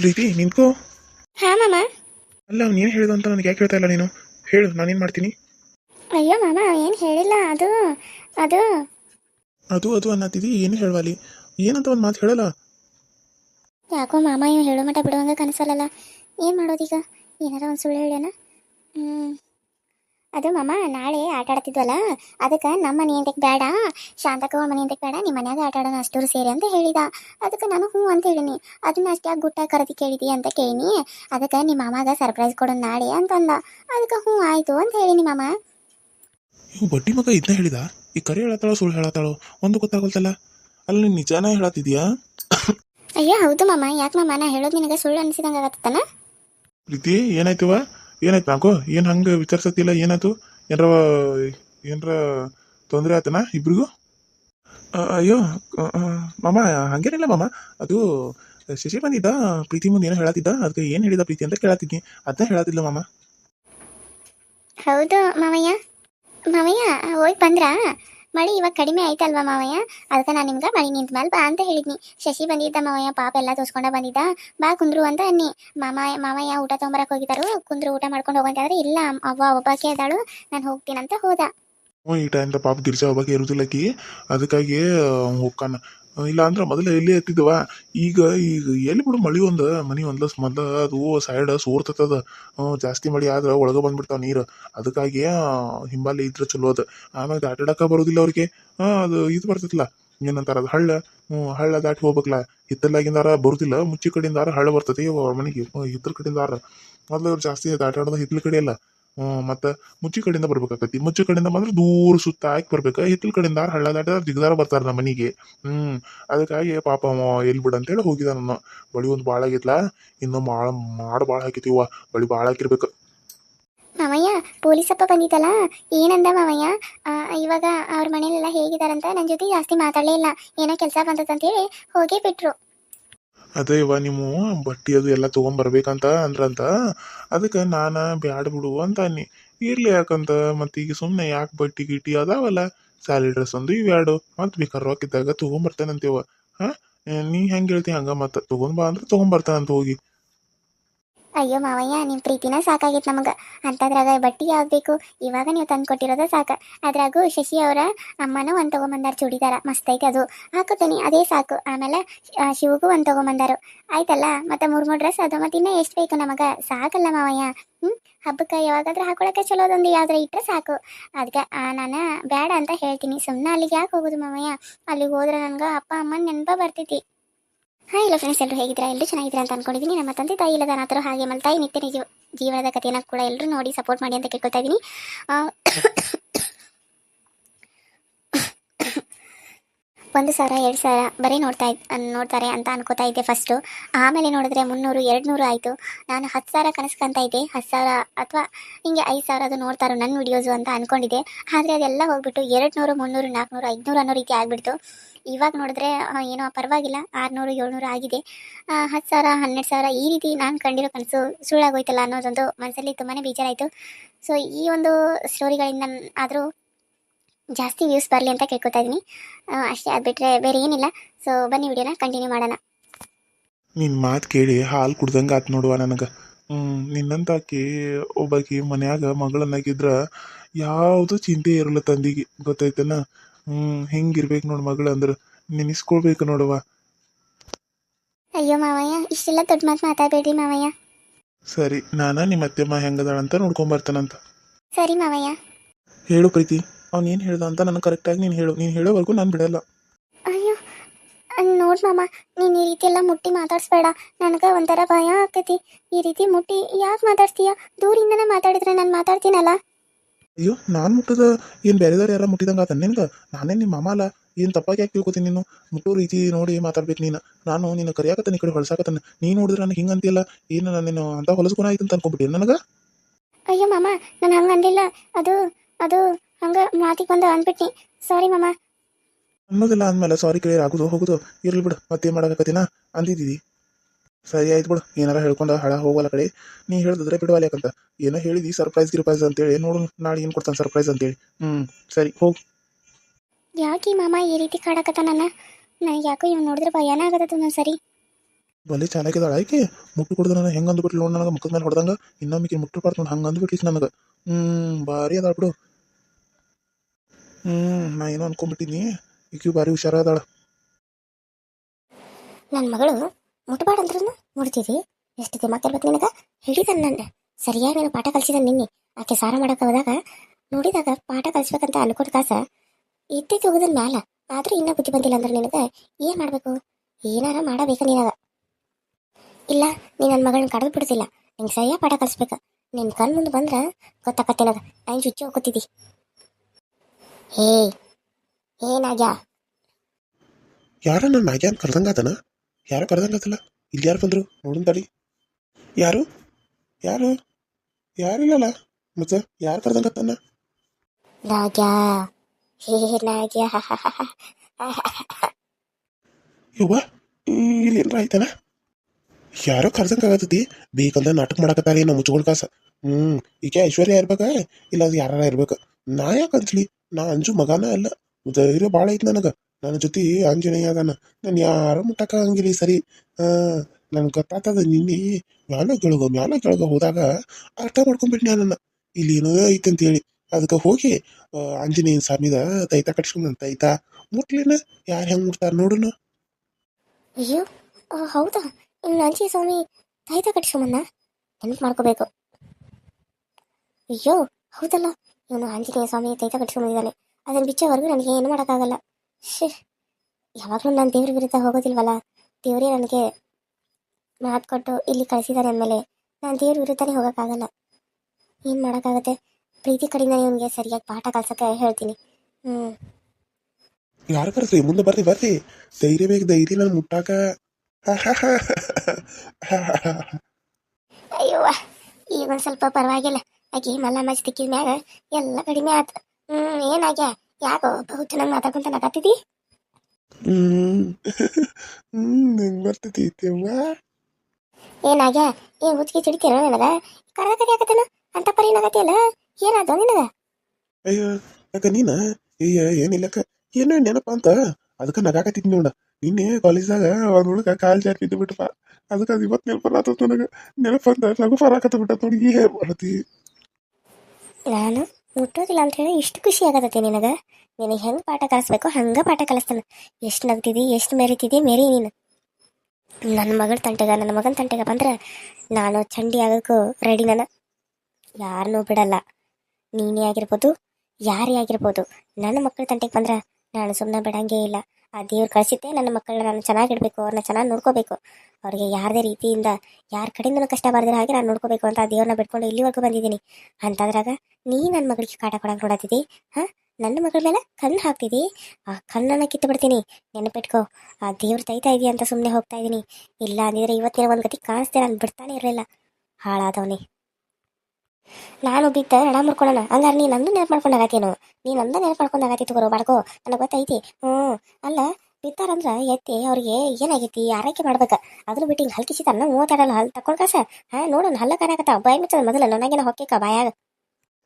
ಪ್ರೀತಿ ನಿಂತ್ಕೋ. ಹಾ ಮಾಮ. ಅಲ್ಲ ಅವ್ನು ಏನು ಹೇಳಿದ ಅಂತ ನನಗೆ ಯಾಕೆ ಹೇಳ್ತಾ ಇಲ್ಲ ನೀನು? ಹೇಳು ನಾನೇನು ಮಾಡ್ತೀನಿ? ಅಯ್ಯೋ ಮಾಮ ಏನು ಹೇಳಿಲ್ಲ. ಅದು ಅದು. ಅದು ಅದು ಅನ್ನತ್ತಿದಿ ಏನು ಹೇಳವಲ್ಲಿ ಏನಂತ ಒಂದು ಮಾತು ಹೇಳಲ್ಲ. ಯಾಕೋ ಮಾಮ ಇವ್ ಹೇಳೋ ಮಟ್ಟ ಬಿಡುವಂಗ ಕನಸಲ್ಲಲ್ಲ. ಏನು ಮಾಡೋದೀಗ? ಏನಾರ ಒಂದು ಸುಳ್ಳು ಹೇಳ್ಯಾನ? ಅದು ಮಾಮ ನಾಳೆ ಆಟ ಆಡ್ತಿದ್ವಲ್ಲ ಅದಕ್ಕೆ ನಮ್ಮ ಮನೆ ಬೇಡ ಶಾಂತಕ್ಕ ಮನೆ ಅಂತಕ್ಕೆ ಬೇಡ ನಿಮ್ಮ ಮನ್ಯಾಗ ಆಟ ಆಡೋಣ ಅಷ್ಟೂರು ಸೇರಿ ಅಂತ ಹೇಳಿದ. ಅದಕ್ಕೆ ನಾನು ಹ್ಞೂ ಅಂತ ಹೇಳಿನಿ. ಅದನ್ನ ಅಷ್ಟೇ ಗುಟ್ಟ ಕರೆದಿ ಕೇಳಿದಿ ಅಂತ ಕೇಳಿನಿ. ಅದಕ್ಕೆ ನಿಮ್ಮ ಮಾಮಾಗ ಸರ್ಪ್ರೈಸ್ ಕೊಡೋಣ ನಾಳೆ ಅಂತಂದ ಅದಕ್ಕೆ ಹ್ಞೂ ಆಯಿತು ಅಂತ ಹೇಳಿನಿ ಮಾಮ. ಇವು ಬಡ್ಡಿ ಮಗ ಇದನ್ನ ಹೇಳಿದ? ಈ ಕರೆ ಹೇಳತ್ತಾಳೋ ಸುಳ್ಳು ಹೇಳತ್ತಾಳೋ? ಒಂದು ಗೊತ್ತಾಗಲ್ತಲ್ಲ? ಅಲ್ಲಿ ನೀನು ನಿಜಾನ ಹೇಳತ್ತಿದ್ಯಾ ಅಯ್ಯೋ ಹೌದು ಮಾಮ. ಯಾಕೆ ಮಾಮ? ನಾ ಹೇಳೋದು ನಿನಗೆ ಸುಳ್ಳು ಅನಿಸಿದಂಗೆ ಆಗತ್ತನ ಪ್ರೀತಿ ಏನಾಯ್ತವ ಏನಾಯ್ತು ನಾಕೋ ಏನು ಹಂಗೆ ವಿಚಾರಿಸತ್ತಿಲ್ಲ ಏನಾಯ್ತು? ಏನರ ಏನರ ತೊಂದರೆ ಆತನಾ ಇಬ್ರಿಗೂ? ಅಯ್ಯೋ ಮಾಮ, ಹಂಗೇನಿಲ್ಲ ಮಾಮ. ಅದು ಶಶಿ ಬಂದಿದ್ದ, ಪ್ರೀತಿ ಮುಂದೆ ಏನೋ ಹೇಳತ್ತಿದ್ದ ಅದಕ್ಕೆ ಏನು ಹೇಳಿದ ಪ್ರೀತಿ ಅಂತ ಕೇಳತ್ತಿದ್ನಿ ಅದನ್ನ ಹೇಳತ್ತಿಲ್ಲ ಮಾಮ. ಹೌದು ಮಾಮಯ್ಯ ಮಾಮಯ್ಯ ಹೋಗಿ ಬಂದ್ರಾ? ಮಳಿ ಇವಾಗ ಕಡಿಮೆ ಆಯ್ತಲ್ವಾ ಮಾವಯ್ಯ? ಅದಕ್ಕೆ ನಾನು ನಿಮ್ಗೆ ಮಳಿ ನಿಂತ ಮೇಲೆ ಬಾ ಅಂತ ಹೇಳಿದ್ನಿ. ಶಶಿ ಬಂದಿದ್ದ ಮಾವಯ್ಯ, ಪಾಪ ಎಲ್ಲ ತೋರಿಸ್ಕೊಂಡ ಬಂದಿದ್ದ. ಬಾ ಕುಂದ್ರು ಅಂತ ಅನ್ನಿ. ಮಾಮ, ಮಾವಯ್ಯ ಊಟ ತೊಗೊಂಬರಕ್ಕೆ ಹೋಗಿದ್ದಾರು ಕುಂದ್ರು ಊಟ ಮಾಡ್ಕೊಂಡು ಹೋಗಂತಾದ್ರೆ ಇಲ್ಲ, ಅವ್ವ ಒಬ್ಬಾಕೆ ಅದಾಳು ನಾನು ಹೋಗ್ತೀನಂತ ಹೋದ. ಹ್ಞೂ ಈ ಟೈಮ್ ಪಾಪ ಗಿರ್ಜಾ ಒಬ್ಬಾಕೆ ಇರುದಿಲ್ಲಕಿ ಅದಕ್ಕಾಗಿ ಹೋಗ್ಕಾನ ಇಲ್ಲ ಅಂದ್ರೆ ಮೊದಲೇ ಎಲ್ಲಿ ಎತ್ತಿದ್ವ ಈಗ ಈಗ ಎಲ್ಲಿ ಬಿಡು ಮಳಿ ಒಂದು, ಮನಿ ಒಂದ್ಲಸ್ ಮೊದಲ ಅದು ಸೈಡ್ ಸೋರ್ತದ ಜಾಸ್ತಿ ಮಳಿ ಆದ್ರೆ ಒಳಗೆ ಬಂದ್ಬಿಡ್ತಾವ ನೀರು. ಅದಕ್ಕಾಗಿ ಹಿಂಬಾಲಿ ಇದ್ರೆ ಚಲೋ ಅದು. ಆಮೇಲೆ ದಾಟಾಡಕ ಬರೋದಿಲ್ಲ ಅವ್ರಿಗೆ. ಅದು ಇದು ಬರ್ತೈತಲ್ಲ ಏನಂತಾರ ಅದು, ಹಳ್ಳ. ಹಳ್ಳ ದಾಟಿ ಹೋಗ್ಬೇಕಲ್ಲ ಹಿತ್ತಲಾಗಿಂದಾರ ಬರುದಿಲ್ಲ, ಮುಚ್ಚಿ ಕಡೆಯಿಂದಾರ ಹಳ್ಳ ಬರ್ತೈತಿ. ಮನೆಗೆ ಹಿತ್ತಲ ಕಡೆಯಿಂದಾರ ಮೊದ್ಲು ಅವ್ರು ಜಾಸ್ತಿ ದಾಟಾಡೋದು ಹಿತ್ತಲ ಕಡೆ ಅಲ್ಲ ಮತ್ತೆ ಮುಚ್ಚಿ ಕಡೆಯಿಂದ ಬರ್ಬೇಕಾಕತಿ ಮುಚ್ಚಿ ಕಡೆಯಿಂದ ಬಂದ್ರೆ ದೂರ ಸುತ್ತ ಹಾಕಿ ಬರ್ಬೇಕ? ಹಿತ್ತಲ ಕಡೆಯಿಂದ ಹಳ್ಳ ದಾಟ ದಿಗದಾರ ಬರ್ತಾರ ನಮ್ಮ ಮನೆಗೆ ಹ್ಮ್, ಅದಕ್ಕಾಗಿ ಪಾಪ ಎಲ್ಲಿ ಅಂತ ಅಂತೇಳಿ ಹೋಗಿದ ನಾನು ಬಳಿ ಒಂದು ಭಾಳ ಆಗಿತ್ಲಾ? ಇನ್ನು ಮಾಡ ಮಾಡ ಭಾಳ ಹಾಕಿತಿವ ಬಳಿ ಭಾಳ ಹಾಕಿರ್ಬೇಕು. ಮಾವಯ್ಯ ಪೊಲೀಸಪ್ಪ ಬಂದಿದ್ದಲ್ಲ ಏನಂದ ಮಾವಯ್ಯ? ಇವಾಗ ಅವ್ರ ಮನೇಲೆಲ್ಲ ಹೇಗಿದಾರಂತ? ನನ್ನ ಜೊತೆ ಜಾಸ್ತಿ ಮಾತಾಡಲೇ ಇಲ್ಲ. ಏನೋ ಕೆಲಸ ಬಂದದಂತೇಳಿ ಹೋಗೇ ಬಿಟ್ರು. ಅದೇ ಇವ ನೀವು ಬಟ್ಟಿ ಅದು ಎಲ್ಲ ತೊಗೊಂಬರ್ಬೇಕಂತ ಅಂದ್ರಂತ. ಅದಕ್ಕೆ ನಾನ ಬ್ಯಾಡ ಬಿಡು ಅಂತ ಅನ್ನಿ. ಇರ್ಲಿ ಯಾಕಂತ, ಮತ್ತೆ ಈಗ ಸುಮ್ಮನೆ ಯಾಕೆ ಬಟ್ಟಿ ಗಿಟ್ಟಿ ಅದಾವಲ್ಲ? ಸ್ಯಾಲಿ ಡ್ರೆಸ್ ಒಂದು ಇವ್ಯಾಡು ಮತ್ತು ಬೇಕಾದ್ರೆ ರೊಕ್ಕ ಇದ್ದಾಗ ತೊಗೊಂಬರ್ತೇನಂತೀವ ಹಾ? ನೀ ಹೆಂಗೆ ಹೇಳ್ತಿ ಹಂಗೆ ಮತ್ತೆ? ತಗೊಂಡು ಬಾ ಅಂದ್ರೆ ತೊಗೊಂಬರ್ತಾನಂತ ಹೋಗಿ. ಅಯ್ಯೋ ಮಾವಯ್ಯ ನಿಮ್ಮ ಪ್ರೀತಿನ ಸಾಕಾಗಿತ್ತು ನಮಗೆ. ಅಂಥದ್ರಾಗ ಬಟ್ಟೆ ಯಾವ್ದು ಬೇಕು ಇವಾಗ ನೀವು ತಂದು ಕೊಟ್ಟಿರೋದ ಸಾಕು. ಅದ್ರಾಗೂ ಶಶಿ ಅವರ ಅಮ್ಮನೂ ಒಂದು ತೊಗೊಂಬಂದಾರ ಚೂಡಿದಾರ. ಮಸ್ತ್ ಐತೆ ಅದು. ಹಾಕೋತೀನಿ, ಅದೇ ಸಾಕು. ಆಮೇಲೆ ಶಿವಗೂ ಒಂದು ತೊಗೊಂಬಂದಾರು. ಆಯ್ತಲ್ಲ? ಮತ್ತೆ ಮೂರು ಮೂರು ಡ್ರೆಸ್ ಅದು ಮತ್ತೆ ಇನ್ನೂ ಎಷ್ಟು ಬೇಕು ನಮಗೆ? ಸಾಕಲ್ಲ ಮಾವಯ್ಯ. ಹ್ಞೂ ಹಬ್ಬಕ್ಕೆ ಯಾವಾಗಾದ್ರೂ ಹಾಕೊಳಕ್ಕೆ ಚಲೋದೊಂದು ಯಾವ್ದಾರ ಇಟ್ಟರೆ ಸಾಕು. ಅದಕ್ಕೆ ನಾನು ಬೇಡ ಅಂತ ಹೇಳ್ತೀನಿ. ಸುಮ್ಮನೆ ಅಲ್ಲಿಗೆ ಯಾಕೆ ಹೋಗೋದು ಮಾವಯ್ಯ? ಅಲ್ಲಿಗೆ ಹೋದ್ರೆ ನನಗೆ ಅಪ್ಪ, ಅಮ್ಮನ ನೆನಪ ಬರ್ತೈತಿ. ಹಾಯ್ ಇಲ್ಲ ಫ್ರೆಂಡ್ಸ್ ಎಲ್ಲರೂ ಹೇಗಿದ್ದೀರಾ? ಎಲ್ಲರೂ ಚೆನ್ನಾಗಿದ್ದೀರಾ ಅಂತ ಅನ್ಕೊಂಡಿದ್ದೀನಿ. ನಮ್ಮ ತಂದೆ ತಾಯಿ ಇಲ್ಲದ ಅನಾಥರು ಹಾಗೆ ಮಲ್ತಾಯಿ ತಾಯಿ ನಿತ್ಯ ನಿಜ ಜೀವನದ ಕಥೆಯನ್ನು ಕೂಡ ಎಲ್ಲರೂ ನೋಡಿ ಸಪೋರ್ಟ್ ಮಾಡಿ ಅಂತ ಕೇಳ್ಕೊಳ್ತಾ ಇದ್ದೀನಿ. ಒಂದು ಸಾವಿರ, ಎರಡು ಸಾವಿರ ಬರೀ ನೋಡ್ತಾ ನೋಡ್ತಾರೆ ಅಂತ ಅನ್ಕೋತಾ ಇದ್ದೆ ಫಸ್ಟು ಆಮೇಲೆ ನೋಡಿದ್ರೆ ಮುನ್ನೂರು ಎರಡು ನೂರು ಆಯಿತು. ನಾನು ಹತ್ತು ಸಾವಿರ ಕನಸ್ಕೊಂತ ಇದ್ದೆ. ಹತ್ತು ಸಾವಿರ ಅಥವಾ ಹಿಂಗೆ ಐದು ಸಾವಿರ ಅದು ನೋಡ್ತಾರೋ ನನ್ನ ವಿಡಿಯೋಸು ಅಂತ ಅನ್ಕೊಂಡಿದ್ದೆ. ಆದರೆ ಅದೆಲ್ಲ ಹೋಗ್ಬಿಟ್ಟು ಎರಡು ನೂರು ಮುನ್ನೂರು ನಾಲ್ಕುನೂರು ಐದುನೂರು ಅನ್ನೋ ರೀತಿ ಆಗಿಬಿಡ್ತು. ಇವಾಗ ನೋಡಿದ್ರೆ ಏನೋ ಪರವಾಗಿಲ್ಲ. ಆರುನೂರು, ಏಳ್ನೂರು ಆಗಿದೆ. ಹತ್ತು ಸಾವಿರ, ಹನ್ನೆರಡು ಸಾವಿರ ಈ ರೀತಿ ನಾನು ಕಂಡಿರೋ ಕನಸು ಸುಳ್ಳಾಗೋಯ್ತಲ್ಲ ಅನ್ನೋದೊಂದು ಮನಸ್ಸಲ್ಲಿ ತುಂಬಾ ಬೇಜಾರಾಯಿತು. ಸೊ ಈ ಒಂದು ಸ್ಟೋರಿಗಳಿಂದ ಆದರೂ ಜಾಸ್ತಿ ವ್ಯೂಸ್ ಬರಲಿ ಅಂತ ಕೇಳ್ಕೊತಾ ಇದ್ದೀನಿ ಅಷ್ಟೇ ಅದು ಬಿಟ್ಟರೆ ಬೇರೆ ಏನಿಲ್ಲ. ಸೊ ಬನ್ನಿ ವಿಡಿಯೋನ ಕಂಟಿನ್ಯೂ ಮಾಡೋಣ. ನಿನ್ನ ಮಾತು ಕೇಳಿ ಹಾಲು ಕುಡ್ದಂಗೆ ಆತು ನೋಡುವ ನನಗೆ. ನಿನ್ನಂತಾಕಿ ನಿನ್ನಂತ ಆಕಿ ಒಬ್ಬಾಕಿ ಮನ್ಯಾಗ ಮಗಳನ್ನಾಗಿದ್ರ ಯಾವುದು ಚಿಂತೆ ಇರಲ್ಲ ತಂದಿಗೆ ಗೊತ್ತಾಯ್ತನ? ಹ್ಞೂ ಹೆಂಗಿರ್ಬೇಕು ನೋಡು ಮಗಳು ಅಂದ್ರೆ ನೆನೆಸ್ಕೊಳ್ಬೇಕು ನೋಡುವ. ಅಯ್ಯೋ ಮಾವಯ್ಯ ಇಷ್ಟೆಲ್ಲ ದೊಡ್ಡ ಮಾತು ಮಾತಾಡಬೇಡ್ರಿ ಮಾವಯ್ಯ. ಸರಿ ನಾನ ನಿಮ್ಮ ಅತ್ತೆಮ್ಮ ಹೆಂಗದಾಳಂತ ನೋಡ್ಕೊಂಬರ್ತಾನಂತ ಸರಿ ಮಾವಯ್ಯ. ಹೇಳು ಪ್ರೀತಿ. ಅವ್ನು ಏನು ಹೇಳ್ದ ಅಂತ ನನಗೆ ಕರೆಕ್ಟಾಗಿ ನೀನು ಹೇಳು. ನೀನು ಹೇಳೋವರೆಗೂ ನಾನು ಬಿಡಲ್ಲ. ಅಯ್ಯೋ ನೋಡಿ ಮಾಮ ನೀನು ಈ ರೀತಿ ಎಲ್ಲ ಮುಟ್ಟಿ ಮಾತಾಡಿಸ್ಬೇಡ. ನನಗೆ ಒಂಥರ ಭಯ ಆಗ್ತೈತಿ. ಈ ರೀತಿ ಮುಟ್ಟಿ ಯಾಕೆ ಮಾತಾಡ್ತೀಯ ದೂರಿಂದನೇ ಮಾತಾಡಿದ್ರೆ ನಾನು ಮಾತಾಡ್ತೀನಲ್ಲ. ಅಯ್ಯೋ ನಾನು ಮುಟ್ಟದ ಏನು ಬೇರೆದವ್ರು ಯಾರ ಮುಟ್ಟಿದಂಗೆ ಆತ ನಿನ್ಗೆ? ನಾನೇ ನಿಮ್ಮ ಮಾಮ ಅಲ್ಲ. ಏನು ತಪ್ಪಾಗಿ ಯಾಕೆ ತಿಳ್ಕೊತೀನಿ ನೀನು? ಮುಟ್ಟೋ ರೀತಿ ನೋಡಿ ಮಾತಾಡ್ಬೇಕು ನೀನು. ನಾನು ನಿನ್ನ ಕರಿಯಾಕತ್ತಾನೆ ಈ ಕಡೆ ಹೊಳ್ಸಾಕತ್ತಾನೆ. ನೀನು ನೋಡಿದ್ರೆ ನನಗೆ ಹಿಂಗೆ ಅಂತಿಲ್ಲ ಏನು ನಾನು ನೀನು ಅಂತ ಹೊಲಸ್ಕೊನ ಆಯ್ತು ಅಂತ ಅನ್ಕೊಂಬಿಟ್ಟು ನನಗೆ? ಅಯ್ಯೋ ಮಾಮ ನಾನು ಹಂಗೆ ಅಂದಿಲ್ಲ. ಅದು ಅದು ಹಂಗೆ ಮಾತಿಗೆ ಬಂದು ಅಂದ್ಬಿಟ್ನಿ. ಸಾರಿ ಮಾಮ. ಅನ್ನೋದಿಲ್ಲ ಅಂದಮೇಲೆ ಸಾರಿ ಕೇಳಿ ಆಗೋದು ಹೋಗುದು. ಇರ್ಲಿ ಬಿಡು ಮತ್ತೇನು ಮಾಡೋಕತ್ತೀನ? ಅಂದಿದ್ದೀವಿ. ಸರಿ ಆಯ್ತು ಬಿಡು ಏನಾರ ಹೇಳ್ಕೊಂಡು ಹಳ ಹೋಗಲ್ಲ ಕಡೆ. ನೀ ಹೇಳಿದ್ರೆ ಬಿಡವಾಲಿ ಯಾಕಂತ. ಏನೋ ಹೇಳಿದಿ ಸರ್ಪ್ರೈಸ್ ಗಿರ್ಪ್ರೈಸ್ ಅಂತೇಳಿ. ನೋಡು ನಾಳೆ ಏನು ಕೊಡ್ತಾನೆ ಸರ್ಪ್ರೈಸ್ ಅಂತೇಳಿ. ಹ್ಞೂ ಸರಿ ಹೋಗು. ಯಾಕೆ ಮಾಮ ಈ ರೀತಿ ಕಾಡಕತ್ತ ನನ್ನ ನಾ ಯಾಕೋ ಇವ್ ನೋಡಿದ್ರೆ ಭಯನ ಆಗತ್ತ ನಾನು ಸರಿ ಬಲಿ ಚಾಲಾಕಿದಾಳ ಆಯ್ಕೆ? ಮುಟ್ಟು ಕೊಡ್ದು ನನಗೆ ಹೆಂಗೆ ಅಂದ್ಬಿಟ್ಲು ನೋಡಿ ನನಗೆ ಮುಖದ ಮೇಲೆ ಹೊಡೆದಂಗ. ಇನ್ನೊಮ್ಮೆ ಮುಟ್ಟು ಪಾಡ್ತು ಹಂಗೆ ಅಂದ್ಬಿಟ್ಲಿಕ್ಕೆ ನನಗೆ. ಹ್ಞೂ ಭಾರಿ ಅದಾಳ ಬಿಡು. ಹ್ಞೂ ನಾ ಏನೋ ಅನ್ಕೊಂಡ್ಬಿಟ್ಟಿನಿ. ಈಕಿ ಬಾರಿ ಹುಷಾರಾದಾಳ. ನನ್ನ ಮಗಳು ಮುಟ್ಬಾರ್ದಂದ್ರೂ ಮುಡ್ತಿದಿ ಎಷ್ಟು ದಿಮಾಕ್ ಇರ್ಬೇಕು ನಿನಗ? ಹಿಡಿದನ್ ನನ್ನ. ಸರಿಯಾಗಿ ನೀನು ಪಾಠ ಕಲಿಸಿದ ನಿನ್ನೆ. ಆಕೆ ಸಾರ ಮಾಡಕ್ಕೆ ಹೋದಾಗ ನೋಡಿದಾಗ ಪಾಠ ಕಲಿಸ್ಬೇಕಂತ ಅನ್ಕೊಟ್ ಕಾಸ ಇದ್ದಕ್ಕೆ ಹೋಗೋದನ್ ಮ್ಯಾಲ. ಆದ್ರೂ ಇನ್ನೂ ಬುದ್ಧಿ ಬಂದಿಲ್ಲ ಅಂದ್ರೆ ನಿನಗ ಏನ್ ಮಾಡಬೇಕು? ಏನಾರ ಮಾಡಬೇಕ ನೀನಾಗ. ಇಲ್ಲ, ನೀ ನನ್ನ ಮಗಳನ್ನ ಕಡದು ಬಿಡ್ತಿಲ್ಲ ನಿಂಗೆ ಸರಿಯಾಗಿ ಪಾಠ ಕಲಿಸ್ಬೇಕು. ನಿನ್ ಕಣ್ ಮುಂದೆ ಬಂದ್ರ ಗೊತ್ತಾಕತ್ತೆ ನನಗ. ನಾನು ಚುಚ್ಚಿ ಹೋಗ್ಕೊತಿದ್ದಿ. ಹೇ ಏನಾಗ್ಯಾ ಯಾರ ನನ್ನ ಮ್ಯಾಗ್ಯಾನ್ ಕರ್ದಂಗಾತನ ಯಾರು ಕರ್ದಂಗಾತಲ್ಲ ಇಲ್ಲಿ ಯಾರು ಬಂದ್ರು? ನೋಡನ್ ತಡಿ. ಯಾರು? ಯಾರು? ಯಾರಿಲ್ಲಲ್ಲ ಮತ್ತೆ ಯಾರು ಕರ್ದಂಗತ್ತನ್ನ ನಾಗ್ಯಾ ಹೇ ನಾಗ್ಯಾ ಯವ್ವ ಇಲ್ಲಿ ಏನ್ರ ಆಯ್ತಾನ? ಯಾರೋ ಕರ್ದಂಗಾಗತ್ತತಿ ಬೇಕಂದ್ರೆ ನಾಟಕ ಮಾಡಕತ್ತಾರ ನಮ್ಮ ಮುಚ್ಚುಗಳ ಕಾಸ. ಹ್ಮ್ ಈಕೆ ಐಶ್ವರ್ಯ ಇರ್ಬೇಕ? ಇಲ್ಲ ಅದು ಯಾರ ಇರ್ಬೇಕು? ನಾ ಯಾಕೆ ಅಂಜ್ಲಿ ನಾ ಅಂಜು ಮಗನ ಅಲ್ಲ. ಧೈರ್ಯ ಭಾಳ ಐತಿ ನನಗೆ. ನನ್ನ ಜೊತೆ ಆಂಜನೇಯ ಅದಾನ. ನಾನು ಯಾರು ಮುಟ್ಟಕ ಹಂಗಿಲ್ಲ ಸರಿ. ನನ್ಗೆ ಗೊತ್ತಾತದ ನಿನ್ನೆ ಮ್ಯಾಲ ಕೆಳಗ ಮ್ಯಾಲ ಕೆಳಗ ಹೋದಾಗ ಅರ್ಥ ಮಾಡ್ಕೊಂಡ್ಬಿಟ್ನಿ ನನ್ನ ಇಲ್ಲಿ ಏನೋ ಐತೆ ಅಂತ ಹೇಳಿ. ಅದಕ್ಕೆ ಹೋಗಿ ಆಂಜನೇಯನ ಸ್ವಾಮಿದ ತೈತ ಕಟ್ಸ್ಕೊಂಡ್ ತೈತ, ಮುಟ್ಲಿನ? ಯಾರು ಹೆಂಗ್ ಮುಟ್ತಾರ ನೋಡುನ? ಅಯ್ಯೋ ಹೌದಾ? ಇನ್ನು ಆಂಜನೇಯ ಸ್ವಾಮಿ ತೈತ ಕಟ್ಸ್ಕೊಂಬನ್ನ ನೆನಪು ಮಾಡ್ಕೋಬೇಕು. ಅಯ್ಯೋ, ಹೌದಲ್ಲ. ಇವನು ಆಂಜನೇಯ ಸ್ವಾಮಿ ತೈತ ಕಟ್ಸ್ಕೊಂಡಿದ್ದಾನೆ ಅದನ್ನು ಬಿಚ್ಚೋವರೆಗೂ ನನಗೆ ಏನು ಮಾಡೋಕ್ಕಾಗಲ್ಲ. ಶೇ ಯಾವಾಗಲೂ ನಾನು ದೇವ್ರ ವಿರುದ್ಧ ಹೋಗೋದಿಲ್ವಲ್ಲ? ದೇವರೇ ನನಗೆ ಮಾತು ಕೊಟ್ಟು ಇಲ್ಲಿ ಕಳಿಸಿದ್ದಾರೆ ಅಂದಮೇಲೆ ನಾನು ದೇವ್ರ ವಿರುದ್ಧನೇ ಹೋಗೋಕ್ಕಾಗಲ್ಲ. ಏನು ಮಾಡೋಕ್ಕಾಗತ್ತೆ? ಪ್ರೀತಿ ಕಡೆಯಿಂದ ಇವನಿಗೆ ಸರಿಯಾಗಿ ಪಾಠ ಕಲ್ಸಕ್ಕೆ ಹೇಳ್ತೀನಿ. ಹ್ಞೂ ಯಾರು ಕರೆಸ್ರಿ ಮುಂದೆ ಬರ್ರಿ ಬರ್ರಿ. ಧೈರ್ಯ ಬೇಕು ಧೈರ್ಯ ನಾನು ಮುಟ್ಟಾಕ. ಅಯ್ಯೋ ಈಗ ಒಂದು ಸ್ವಲ್ಪ ಪರವಾಗಿಲ್ಲ. ಆಕಿ ಮಲ್ಲ ಮಚ್ಚ ತಿಕ್ಕಿದ ಮ್ಯಾಗ ಎಲ್ಲ ಕಡಿಮೆ ಆತು. ಹ್ಮ್ ಏನಾಗ್ಯ ಯಾಕೋ ಬಹು ಚೆನ್ನಾಗಿ ಮಾತಾಡ್ಕೊಂತ ನಗಾತಿದಿ? ಹ್ಮ್ ಹ್ಮ್ ನಂಗೆ ಬರ್ತೈತಿ ಐತೆವ್ವ ಏನಾಗ್ಯ ಏನ್ ಹುಚ್ಚಿಗೆ ಚಿಡಿತೀರ ನನಗ? ಕರೆದ ಕರಿಯಾಕತ್ತೇನ ಅಂತ ಪರಿ ನಗತಿಯಲ್ಲ? ಏನಾದ ನಿನಗ? ಅಯ್ಯೋ ಯಾಕ ನೀನ? ಅಯ್ಯ ಏನಿಲ್ಲಕ್ಕ ಏನೋ ನೆನಪ ಅಂತ. ಅದಕ್ಕೆ ನಗಾಕತ್ತಿದ್ ನೋಡ. ನಿನ್ನೆ ಕಾಲೇಜ್ದಾಗ ಒಂದು ಹುಡುಗ ಕಾಲ್ ಜಾರಿ ಬಿದ್ದು ಬಿಟ್ಟಪ್ಪ ಅದಕ್ಕೆ ಅದು ಇವತ್ತು ನೆನಪ ಆತತ್ ನನಗೆ. ನೆನಪ ಅಂತ ಲಘು ಫರಾಕತ್ತ ಬಿಟ್ಟ ನೋಡಿ. ಏನ್ ಮಾಡತಿ? ನಾನು ಮುಟ್ಟೋದಿಲ್ಲ ಅಂತ ಹೇಳಿ ಇಷ್ಟು ಖುಷಿ ಆಗತೈತಿ ನಿನಗೆ? ನಿನಗೆ ಹೆಂಗೆ ಪಾಠ ಕಲಿಸ್ಬೇಕು ಹಂಗೆ ಪಾಠ ಕಲಿಸ್ತಾನ. ಎಷ್ಟು ನಗ್ತಿದಿ, ಎಷ್ಟು ಮೆರಿತಿದಿ ಮೆರಿ ನೀನು. ನನ್ನ ಮಗಳ ತಂಟೆಗ ನನ್ನ ಮಗನ ತಂಟೆಗ ಬಂದ್ರೆ ನಾನು ಚಂಡಿ ಆಗೋಕ್ಕೂ ರೆಡಿ ನಾನು. ಯಾರನ್ನೂ ಬಿಡಲ್ಲ. ನೀನೇ ಆಗಿರ್ಬೋದು, ಯಾರೇ ಆಗಿರ್ಬೋದು. ನನ್ನ ಮಕ್ಕಳ ತಂಟೆಗೆ ಬಂದ್ರೆ ನಾನು ಸುಮ್ಮನೆ ಬಿಡಂಗೇ ಇಲ್ಲ. ಆ ದೇವ್ರು ಕಳಿಸಿದ್ದೆ, ನನ್ನ ಮಕ್ಕಳನ್ನ ನಾನು ಚೆನ್ನಾಗಿಡ್ಬೇಕು ಅವ್ರನ್ನ ಚೆನ್ನಾಗಿ ನೋಡ್ಕೋಬೇಕು. ಅವ್ರಿಗೆ ಯಾರದೇ ರೀತಿಯಿಂದ, ಯಾರ ಕಡೆಯಿಂದನೂ ಕಷ್ಟ ಬಾರದಿರೋ ಹಾಗೆ ನಾನು ನೋಡ್ಕೋಬೇಕು ಅಂತ ಆ ದೇವ್ರನ್ನ ಬಿಟ್ಕೊಂಡು ಇಲ್ಲಿವರೆಗೂ ಬಂದಿದ್ದೀನಿ. ಅಂತಂದ್ರಾಗ, ನೀ ನನ್ನ ಮಗಳಿಗೆ ಕಾಟ ಕೊಡಕ್ಕೆ ನೋಡತ್ತಿದ್ದಿ ಹಾಂ? ನನ್ನ ಮಗಳ ಮೇಲೆ ಕಣ್ಣು ಹಾಕ್ತಿದ್ದಿ ಆ ಕಣ್ಣನ್ನು ಕಿತ್ತು ಬಿಡ್ತೀನಿ ನೆನಪಿಟ್ಕೋ, ಆ ದೇವ್ರು ತೈತಾ ಇದೆಯಾ ಅಂತ ಸುಮ್ಮನೆ ಹೋಗ್ತಾ ಇದ್ದೀನಿ ಇಲ್ಲ ಅಂದಿದ್ರೆ ಇವತ್ತಿನ ಒಂದು ಗತಿ ಕಾಣಿಸ್ತೇನೆ ನಾನು ಬಿಡ್ತಾನೆ ಇರಲಿಲ್ಲ. ಹಾಳಾದವನೇ. ನಾನು ಬಿದ್ದ ನಡ ಮುರ್ಕೊಳ್ಳೋಣ. ಹಂಗಾರೆ ನೀ ನಂದು ನೆನಪು ಮಾಡ್ಕೊಂಡಾಗತ್ತೇನು ನೀ ನಂದ ನೆನಪು ಮಾಡ್ಕೊಂಡಾಗತ್ತಿ ತಗೋರು, ಬಾಡ್ಕೊ. ನನಗೆ ಗೊತ್ತೈತಿ. ಹ್ಞೂ. ಅಲ್ಲ ಬಿತ್ತಾರಂದ್ರ ಎತ್ತಿ ಅವ್ರಿಗೆ ಏನಾಗೈತಿ? ಆರೈಕೆ ಮಾಡ್ಬೇಕ. ಅದ್ರ ಬಿಟ್ಟು ಹಿಂಗೆ ಹಲ್ಕಿಸಿ ತನ್ನ ಮೂವತ್ತೆರಡು ಹಲ್ ತಕೊಂಡ್ ಕಸ. ಹಾಂ ನೋಡೋಣ ಹಲ್ಲ ಕಾರಾಗತ್ತ ಭಯ ಮುಚ್ಚದ ಮೊದಲು ನನಗೇನ ಹೊಕ್ಕೇಕ ಬಾಯಾಗ.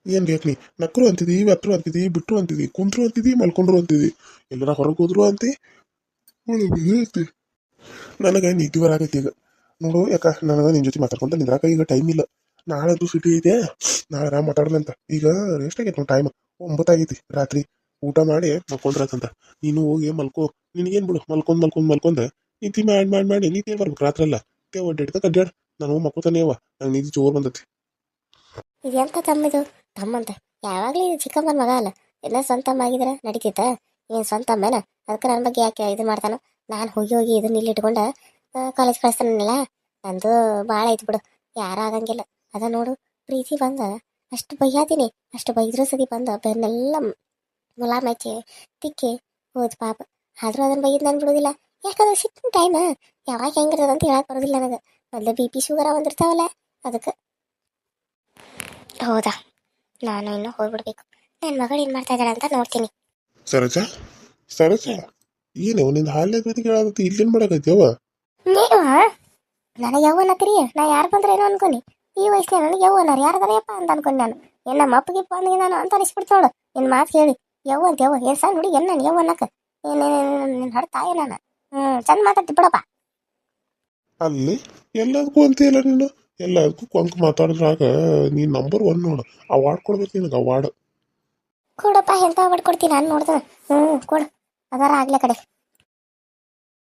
ಏನ್ ಬೇಕು ನೀ? ನಕ್ರು ಅಂತಿದಿ ಬಟ್ರು ಅಂತಿದಿ ಬಿಟ್ಟರು ಅಂತಿದಿ, ಕುಂತ್ರು ಅಂತಿದಿ, ಮಲ್ಕೊಂಡ್ರು ಅಂತಿದಿ. ಎಲ್ಲರ ಹೊರಗೆ ಹೋದ್ರು ಅಂತಿ. ಹೇಳ್ತಿ ನನಗೆ ಈಗ. ನೋಡು ಯಾಕ, ನನಗೆ ನಿನ್ ಜೊತೆ ಮಾತಾಡ್ಕೊಂತ ನಿಂದ್ರಾಕ ಈಗ ಟೈಮ್ ಇಲ್ಲ. ನಾಳಂತೂ ಸಿಟಿ ಇದೆ. ನಾಳೆ ನಾ ಮಾತಾಡ್ಲಂತ ಈಗ ರೆಸ್ಟ್ ಆಗೈತೆ ನೋಡಿ ಟೈಮ್ ಒಂಬತ್ತಾಗೈತಿ ರಾತ್ರಿ. ಊಟ ಮಾಡಿ ಮಲ್ಕೊಂಡ್ರತಂತ. ನೀನು ಹೋಗಿ ಮಲ್ಕೋ. ನಿನಗೇನು ಬಿಡು? ಮಲ್ಕೊಂಡ್ ಮಲ್ಕೊಂಡ್ ಮಲ್ಕೊಂಡ್ ನಿದ್ದೆ ಮಾಡಿ ಮಾಡಿ ಮಾಡಿ ನಿದ್ದೆ ಬರ್ಬೇಕು ರಾತ್ರೆಲ್ಲ ತೇ ಒಡ್ಡಿಡ್ತ ಕಡ್ಡಾಡ್ ನಾನು ಮಕ್ಕೋತಾನೆ ಅವ ನಂಗೆ ನಿದ್ದೆ ಜೋರ್ ಬಂದತಿ. ಇದೆಂತ ತಮ್ಮಿದು? ತಮ್ಮಂತ. ಯಾವಾಗಲೂ ಇದು ಚಿಕ್ಕಮ್ಮನ ಮಗ ಅಲ್ಲ. ಎಲ್ಲ ಸ್ವಂತ ಆಗಿದ್ರೆ ನಡೀತಿತ್ತ ಏನು ಸ್ವಂತ ಅಮ್ಮನ? ಅದಕ್ಕೆ ನನ್ನ ಬಗ್ಗೆ ಯಾಕೆ ಇದು ಮಾಡ್ತಾನೋ? ನಾನು ಹೋಗಿ ಹೋಗಿ ಇದನ್ನ ಇಲ್ಲಿ ಇಟ್ಕೊಂಡ ಕಾಲೇಜ್ ಕಳಿಸ್ತಾನಲ್ಲ. ನಂದು ಭಾಳ ಐತ್ ಬಿಡು. ಯಾರು ಆಗಂಗಿಲ್ಲ. ಅದ ನೋಡು ಪ್ರೀತಿ ಬಂದ ಅಷ್ಟು ಬೈಯಾತೀನಿ ಅಷ್ಟು ಬೈದ್ರೂ ಸತಿ ಬಂದ ಬೆನ್ನೆಲ್ಲ ಮುಲ ತಿಕ್ಕೆ ತಿಕ್ಕಿ ಹೋದ್ ಪಾಪ. ಆದ್ರೂ ಅದನ್ನ ಬೈಯದ್ ನಾನು ಬಿಡೋದಿಲ್ಲ. ಯಾಕಂದ್ರೆ ಸಿಕ್ಕಿನ ಟೈಮ್ ಯಾವಾಗ ಹೆಂಗಿರ್ತದ ಅಂತ ಹೇಳಕ್ ಬರೋದಿಲ್ಲ ನನಗೆ. ಮೊದಲು ಬಿ ಪಿ ಶುಗರ ಬಂದಿರ್ತಾವಲ್ಲ ಅದಕ್ಕೆ. ಹೌದಾ? ನಾನು ಇನ್ನು ಹೋಗ್ಬಿಡ್ಬೇಕು. ನನ್ನ ಮಗಳು ಏನು ಮಾಡ್ತಾ ಇದ್ದಾಳೆ ಅಂತ ನೋಡ್ತೀನಿ. ಸರಜ ಸರಜ ಏನು ನಿಂದ ಹಾಲಿನ ಜೊತೆ ಇಲ್ಲಿ ಇಲ್ಲೇನ್ ಮಾಡಕತ್ಯವ ನೀವು? ನನಗೆ ಯಾವ ನಾ ಯಾರು ಬಂದ್ರೆ ಏನೋ ಅನ್ಕೊನಿ. ಈ ವಯಸ್ಸಿನ ನನಗೆ ಯವ್ವನರು ಯಾರದಾರಪ್ಪ ಅಂತ ಅನ್ಕೊಂಡು ನಾನು. ಏನ್ ನಮ್ಮ ಅಪ್ಪಗೆ ಬಂದಿಗೆ ನಾನು ಅಂತ ಅನಿಸ್ಬಿಡ್ತಾವಳು ನಿನ್ನ ಮಾತು ಕೇಳಿ ಯವ್ವ ಅಂತ ಯವ್ವ ಏನು ಸಣ್ಣ ಹುಡುಗಿ ಏನು ನಾನು ಯವ್ವನಕ್ಕ ನಿನ್ನ ಹಡ್ತಾಯ ನಾನು ಹ್ಞೂ ಚಂದ ಮಾತಾಡ್ತಿ ಬಿಡಪ್ಪ. ಅಲ್ಲಿ ಎಲ್ಲದಕ್ಕೂ ಅಂತೀಯಲ್ಲ ನೀನು. ಎಲ್ಲದಕ್ಕೂ ಕೊಂಕ್ ಮಾತಾಡಿದ್ರಾಗ ನೀನ್ ನಂಬರ್ ಒನ್ ನೋಡು. ಅವಾರ್ಡ್ ಕೊಡ್ಬೇಕು ನಿನಗೆ ಅವಾರ್ಡ್ ಕೊಡಪ್ಪ ಎಂತ ಅವಾರ್ಡ್ ಕೊಡ್ತೀನಿ ನಾನು ನೋಡ್ದ. ಹ್ಞೂ ಕೊಡು. ಅದಾರ ಆಗ್ಲೇ ಕಡೆ.